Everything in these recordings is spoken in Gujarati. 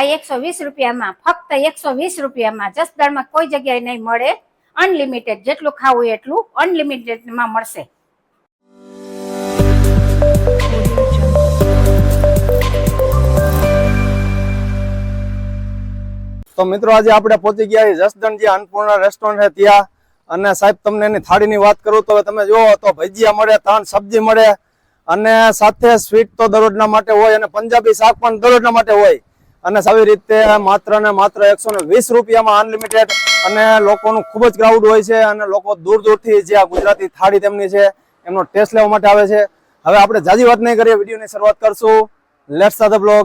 આ એકસો વીસ રૂપિયામાં, ફક્ત એકસો વીસ રૂપિયામાં જસદણમાં કોઈ જગ્યાએ નહીં મળે. અનલિમિટેડ જેટલું ખાવું એટલું અનલિમિટેડમાં મળશે. તો મિત્રો, આજે આપણે પહોંચી ગયા જસદણ જે અન્નપૂર્ણા રેસ્ટોરન્ટ છે ત્યાં. અને સાહેબ, તમને એની થાળીની વાત કરું તો તમે જુઓ, તો ભજીયા મળે, ત્રણ સબ્જી મળે. અને સાથે સ્વીટ તો દરરોજના માટે હોય અને પંજાબી શાક પણ દરરોજના માટે હોય. અને આવી રીતે માત્ર ને માત્ર એકસો ને વીસ રૂપિયામાં અનલિમિટેડ અને લોકોનું ખૂબ જ ક્રાઉડ હોય છે અને લોકો દૂર દૂરથી જે આ ગુજરાતી થાળી તેમની છે, એમનો ટેસ્ટ લેવા માટે આવે છે. હવે આપણે જાજી વાત નહીં કરીએ, વિડીયોની શરૂઆત કરશું. લેટ્સ સાથે બ્લોગ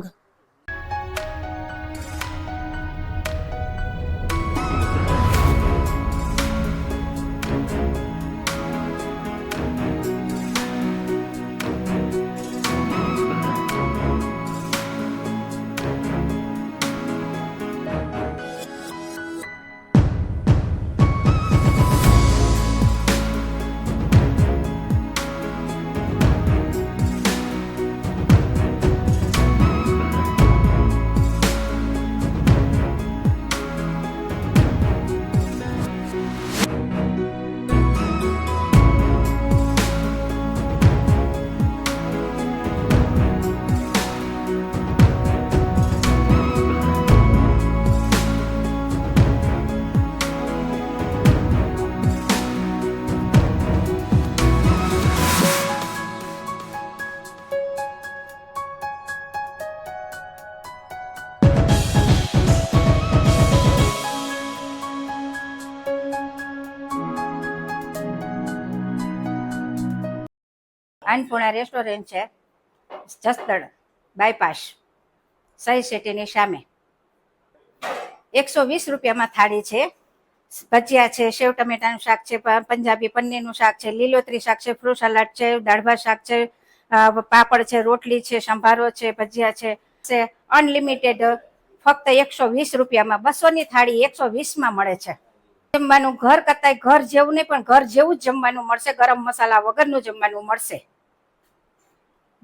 અન્નપૂર્ણા રેસ્ટોરન્ટ છે, જસદણ, બાયપાસ, સહી સિટીની સામે. એકસો વીસ રૂપિયામાં થાળી છે, ભજીયા છે, સેવ ટમેટાનું શાક છે પંજાબી પનીરનું શાક છે, લીલોતરી શાક છે, ફ્રૂટ સલાડ છે, દાળભાત શાક છે પાપડ છે, રોટલી છે, સંભારો છે, ભજીયા છે અનલિમિટેડ ફક્ત એકસો વીસ રૂપિયામાં, બસોની થાળી એકસો વીસમાં મળે છે. જમવાનું ઘર કરતાંય ઘર જેવું નહીં, પણ ઘર જેવું જ જમવાનું મળશે, ગરમ મસાલા વગરનું જમવાનું મળશે.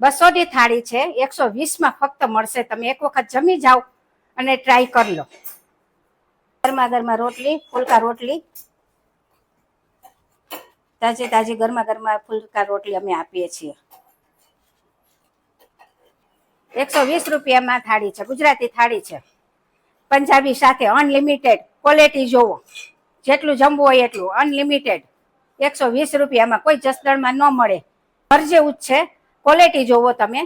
બસો ની થાળી છે, એકસો વીસમાં ફક્ત મળશે. તમે એક વખત જમી જાઓ અને ટ્રાય કરી લો. ગરમા ગરમા રોટલી, ફુલકા રોટલી. તાજી તાજી ગરમા ગરમા ફુલકા રોટલી અમે આપીએ છીએ. એકસો વીસ રૂપિયામાં થાળી છે, ગુજરાતી થાળી છે. પંજાબી સાથે અનલિમિટેડ ક્વોલિટી જોવો. જેટલું જમવું હોય એટલું અનલિમિટેડ એકસો વીસ રૂપિયામાં કોઈ જસદણમાં ન મળે. ફરજેવું જ છે. ક્વોલિટી જોવો તમે.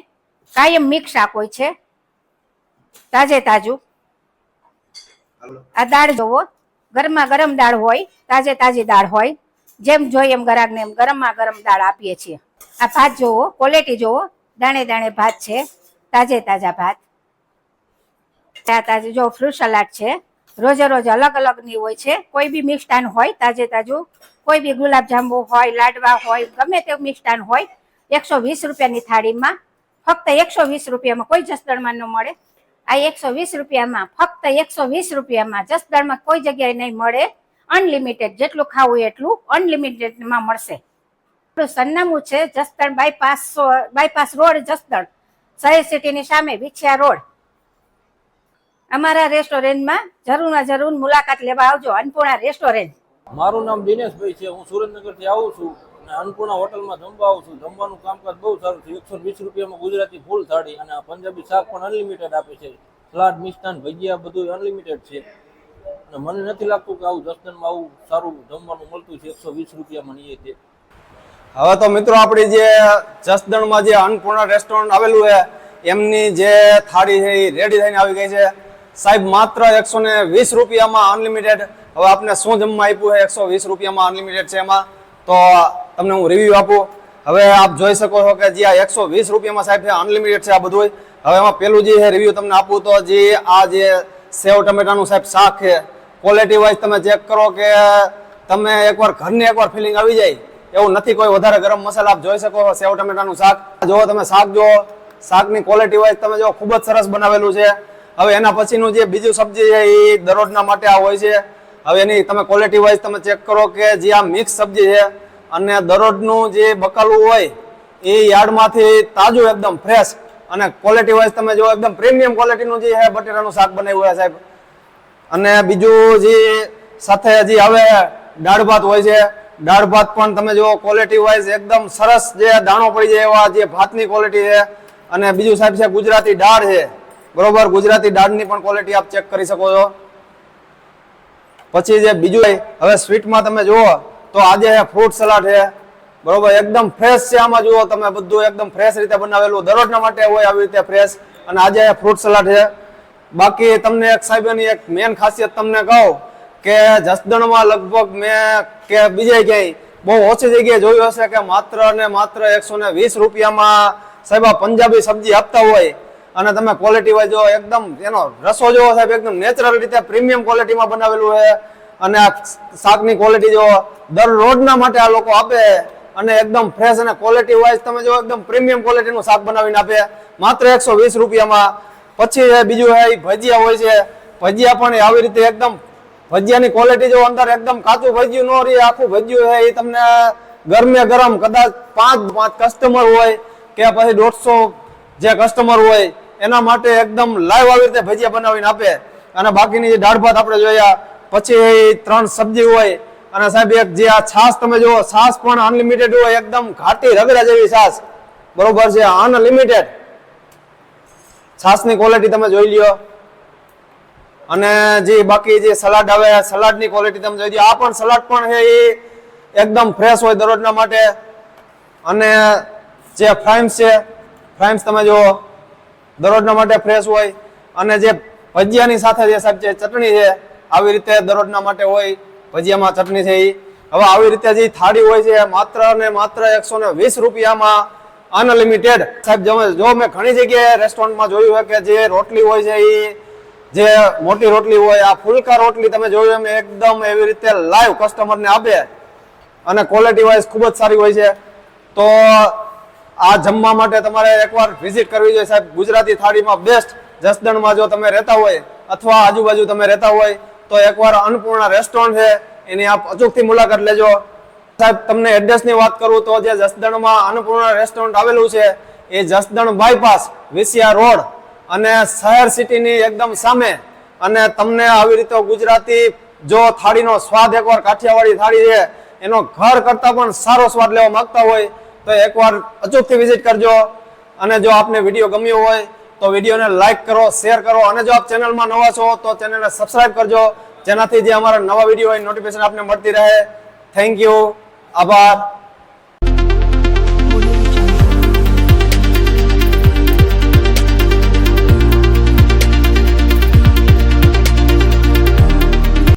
કાયમ મિક્સ શાક હોય છે. તાજે તાજું. આ દાળ જોવો. ગરમા ગરમ દાળ હોય તાજે તાજી દાળ હોય. જેમ જોઈએ એમ ગરાગને એમ ગરમમાં ગરમ દાળ આપીએ છીએ. આ ભાત જોવો ક્વોલિટી જોવો. દાણે દાણે ભાત છે તાજે તાજા ભાત. તાજે તાજું જો ફ્રૂટ સલાડ છે. રોજે રોજ અલગ અલગની હોય છે. કોઈ બી મિષ્ટાન હોય તાજે તાજું. કોઈ બી ગુલાબજાંબુ હોય લાડવા હોય ગમે તે મિષ્ટાન હોય એકસો વીસ રૂપિયાની થાળીમાં ફક્ત એકસો વીસ રૂપિયામાં કોઈ જસદણમાં ન મળે. આ એકસો વીસ રૂપિયામાં ફક્ત એકસો વીસ રૂપિયામાં જસદણમાં કોઈ જગ્યાએ નહીં મળે. અનલિમિટેડ જેટલું ખાવું એટલું અનલિમિટેડમાં મળશે. સરનામું છે Jasdan bypass bypass road Jasdan શહેર સિટીની સામે વિછિયા રોડ. અમારા રેસ્ટોરન્ટમાં જરૂરમાં જરૂર મુલાકાત લેવા આવજો. અન્નપૂર્ણા રેસ્ટોરન્ટ. મારું નામ દિનેશભાઈ છે. હું સુરેન્દ્રનગરથી આવું છું. અન્નપૂર્ણા હોટલમાં જમવા આવું છું. જમવાનું કામકાજ બહુ સારું છે એકસો વીસ રૂપિયામાં ગુજરાતી ફૂલ થાળી અને પંજાબી શાક પણ અનલિમિટેડ આપે છે. સલાડ, મિષ્ટાન, ભજીયા બધું અનલિમિટેડ છે. અને મને નથી લાગતું કે આવું જસદણમાં આવું સારું જમવાનું મળતું છે. એકસો વીસ રૂપિયામાં નહીં છે હવે તો મિત્રો આપણી જે જસદણમાં જે અન્નપૂર્ણા રેસ્ટોરન્ટ આવેલું છે, એમની જે થાળી છે એ રેડી થઈને આવી ગઈ છે. સાહેબ, માત્ર એકસો ને વીસ રૂપિયામાં અનલિમિટેડ હવે આપને શું જમવા આપ્યું છે? એકસો વીસ રૂપિયામાં અનલિમિટેડ છે એમાં. તો તમને હું રિવ્યુ આપું. હવે આપ જોઈ શકો છો કે જે આ એકસો વીસ રૂપિયામાં સાહેબ છે અનલિમિટેડ છે આ બધું હવે એમાં પેલું જે છે રિવ્યુ તમને આપું તો જે આ જે સેવ ટમેટાનું સાહેબ શાક છે ક્વોલિટી વાઇઝ તમે ચેક કરો કે તમે એકવાર ઘરની એકવાર ફિલિંગ આવી જાય. એવું નથી કોઈ વધારે ગરમ મસાલા, આપ જોઈ શકો છો સેવ ટમેટાનું શાક. જો તમે શાક જો શાકની ક્વોલિટી વાઇઝ તમે જો ખૂબ જ સરસ બનાવેલું છે. હવે એના પછીનું જે બીજું સબ્જી છે, એ દરરોજના માટે આ હોય છે. હવે એની તમે ક્વોલિટી વાઇઝ તમે ચેક કરો કે જે આ મિક્સ સબ્જી છે અને દરરોજનું જે બકાલું હોય, એ યાર્ડમાંથી તાજું એકદમ ફ્રેશ અને ક્વોલિટી વાઇઝ તમે જો એકદમ પ્રીમિયમ ક્વોલિટીનું જે છે બટેટાનું શાક બનાવ્યું છે સાહેબ. અને બીજું જે સાથે હજી આવે દાળ ભાત હોય છે, દાળ ભાત પણ તમે જો ક્વોલિટી વાઇઝ એકદમ સરસ જે દાણો પડી જાય એવા જે ભાતની ક્વોલિટી છે. અને બીજું સાહેબ છે ગુજરાતી દાળ છે. બરોબર, ગુજરાતી દાળની પણ ક્વોલિટી આપ ચેક કરી શકો છો. પછી જે બીજું હવે સ્વીટમાં તમે જુઓ તો આજે ફ્રૂટ સલાડ છે. બરોબર, એકદમ ફ્રેશ છે આમાં જુઓ તમે બધું, એકદમ ફ્રેશ રીતે બનાવેલું. દરરોજના માટે હોય આવી રીતે ફ્રેશ અને આજે ફ્રૂટ સલાડ છે. બાકી તમને એક સાહેબની એક મેન ખાસિયત તમને કહું કે જસદણમાં લગભગ મેં કે બીજે ક્યાંય બહુ ઓછી જગ્યાએ જોયું હશે કે માત્ર ને માત્ર એકસો ને વીસ રૂપિયામાં સાહેબ પંજાબી સબ્જી આપતા હોય. અને તમે ક્વોલિટી વાઇઝ જો એકદમ એનો રસો જોવો સાહેબ, એકદમ નેચરલ રીતે પ્રીમિયમ ક્વોલિટીમાં બનાવેલું છે. અને શાકની ક્વોલિટી જો દરરોજના માટે આ લોકો આપે અને એકદમ ફ્રેશ અને ક્વોલિટી વાઇઝ તમે જો એકદમ પ્રીમિયમ ક્વોલિટીનું શાક બનાવીને આપે, માત્ર એકસો વીસ રૂપિયામાં. પછી બીજું એ ભજીયા હોય છે. ભજીયા પણ આવી રીતે એકદમ ભજીયાની ક્વોલિટી જો અંદર એકદમ કાચું ભજીયું ન રહે, આખું ભજીયું હોય એ તમને ગરમે ગરમ કદાચ પાંચ પાંચ કસ્ટમર હોય કે પછી દોઢસો જે કસ્ટમર હોય, એના માટે એકદમ લાઈવ આવી રીતે ભજીયા બનાવીને આપે. અને બાકીની જે દાળ ભાત આપણે જોયા પછી ત્રણ સબ્જી હોય, અને સાહેબ એક જે આ છાશ તમે જુઓ, છાશ પણ અનલિમિટેડ હોય, એકદમ ઘાટી રગડા જેવી છાશ. બરોબર છે અનલિમિટેડ છાશની ક્વોલિટી તમે જોઈ લ્યો. અને જે બાકી જે સલાડ આવે, સલાડની ક્વોલિટી તમે જોઈ લો આ પણ સલાડ પણ છે એ એકદમ ફ્રેશ હોય દરરોજના માટે. અને જે ફ્રાઇમ્સ છે ફ્રાઇમ્સ તમે જુઓ, દરરોજના માટે ફ્રેશ હોય. અને જે ભજીયાની સાથે જે સાહેબ જે ચટણી છે આવી રીતે દરરોજના માટે હોય ભજીયામાં ચટણી છે એ હવે આવી રીતે જે થાળી હોય છે માત્ર ને માત્ર એકસો ને વીસ રૂપિયામાં અનલિમિટેડ. સાહેબ, જો મેં ઘણી જગ્યાએ રેસ્ટોરન્ટમાં જોયું હોય કે જે રોટલી હોય છે એ જે મોટી રોટલી હોય, આ ફુલકા રોટલી તમે જોયું એમ એકદમ એવી રીતે લાઈવ કસ્ટમરને આપે. અને ક્વોલિટી વાઇઝ ખૂબ જ સારી હોય છે. તો આ જમવા માટે તમારે એકવાર વિઝિટ કરવી જોઈએ સાહેબ. ગુજરાતી થાળીમાં બેસ્ટ જસદણમાં જો તમે રહેતા હોય, અથવા આજુબાજુ તમે રહેતા હોય તો એકવાર અન્નપૂર્ણા રેસ્ટોરન્ટ છે, એની આપ અચૂકથી મુલાકાત લેજો. સાહેબ, તમને એડ્રેસની વાત કરું તો જે જસદણમાં અન્નપૂર્ણા રેસ્ટોરન્ટ આવેલું છે, એ જસદણ બાયપાસ વિસિયા રોડ અને શહેર સિટીની એકદમ સામે. અને તમને આવી રીતે ગુજરાતી જો થાળીનો સ્વાદ એકવાર કાઠિયાવાડી થાળી છે, એનો ઘર કરતાં પણ સારો સ્વાદ લેવા માંગતા હોય, તો એકવાર અચૂકથી વિઝિટ કરજો. અને જો આપને વીડિયો ગમ્યો હોય તો વિડીયોને લાઈક કરો, શેર કરો અને જો આપ ચેનલમાં નવા છો તો ચેનલને સબસ્ક્રાઇબ કરજો. જેનાથી જે અમારા નવા વીડિયો હોય નોટિફિકેશન આપને મળતી રહે. થેન્ક યુ આભાર.